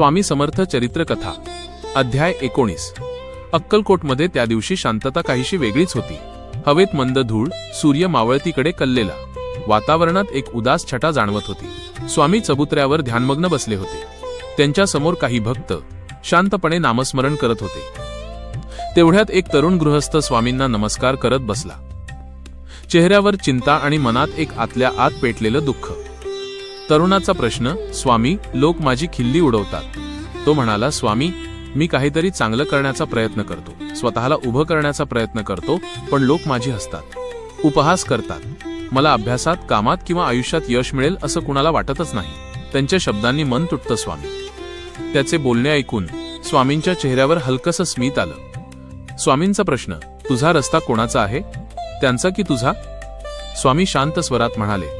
स्वामी समर्थ चरित्रकथा अध्याय एकोणीस. अक्कलकोटमध्ये त्या दिवशी शांतता काहीशी वेगळीच होती. हवेत मंद धूळ सूर्य मावळतीकडे कल्लेला. वातावरणात एक उदास छटा जाणवत होती. स्वामी चबुतऱ्यावर ध्यानमग्न बसले होते. त्यांच्यासमोर काही भक्त शांतपणे नामस्मरण करत होते. तेवढ्यात एक तरुण गृहस्थ स्वामींना नमस्कार करत बसला. चेहऱ्यावर चिंता आणि मनात एक आतल्या आत पेटलेलं दुःख. तरुणाचा प्रश्न स्वामी लोक माझी खिल्ली उडवतात. तो म्हणाला स्वामी मी काहीतरी चांगलं करण्याचा प्रयत्न करतो. स्वतःला उभं करण्याचा प्रयत्न करतो पण लोक माझी हसतात. उपहास करतात. मला अभ्यासात कामात किंवा आयुष्यात यश मिळेल असं कुणाला वाटतच नाही. त्यांच्या शब्दांनी मन तुटतं स्वामी. त्याचे बोलणे ऐकून स्वामींच्या चेहऱ्यावर हलकसं स्मित आलं. स्वामींचा प्रश्न तुझा रस्ता कोणाचा आहे? त्यांचा की तुझा? स्वामी शांत स्वरात म्हणाले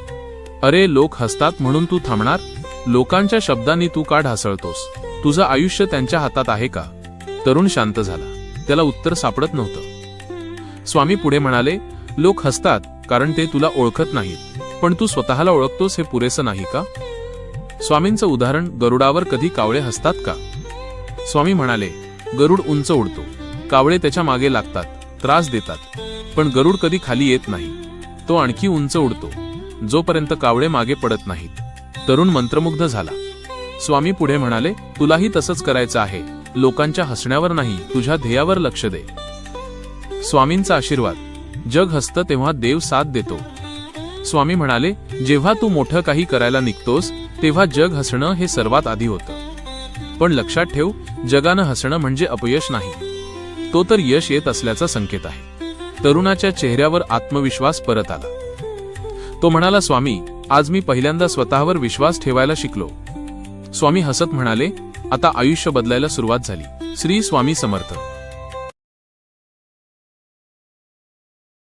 अरे लोक हसतात म्हणून तू थांबणार? लोकांच्या शब्दांनी तू का ढासळतोस? तुझं आयुष्य त्यांच्या हातात आहे का? तरुण शांत झाला. त्याला उत्तर सापडत नव्हतं. स्वामी पुढे म्हणाले लोक हसतात कारण ते तुला ओळखत नाहीत. पण तू स्वतःला ओळखतोस हे पुरेसं नाही का? स्वामींचं उदाहरण गरुडावर कधी कावळे हसतात का? स्वामी म्हणाले गरुड उंच उडतो. कावळे त्याच्यामागे लागतात त्रास देतात. पण गरुड कधी खाली येत नाही. तो आणखी उंच उडतो. जोपर्यंत कावळे मागे पडत नाहीत. तरुण मंत्रमुग्ध झाला. स्वामी पुढे म्हणाले तुलाही तसंच करायचं आहे. लोकांच्या हसण्यावर नाही तुझ्या ध्येयावर लक्ष दे. स्वामींचा आशीर्वाद. जग हसतं तेव्हा देव साथ देतो. स्वामी म्हणाले जेव्हा तू मोठं काही करायला निघतोस तेव्हा जग हसणं हे सर्वात आधी होतं. पण लक्षात ठेव जगानं हसणं म्हणजे अपयश नाही. तो तर यश येत असल्याचा संकेत आहे. तरुणाच्या चेहऱ्यावर आत्मविश्वास परत आला. तो म्हणाला स्वामी आज मी पहिल्यांदा स्वतःवर विश्वास ठेवायला शिकलो. स्वामी हसत म्हणाले आता आयुष्य बदलायला सुरुवात झाली. श्री स्वामी समर्थ.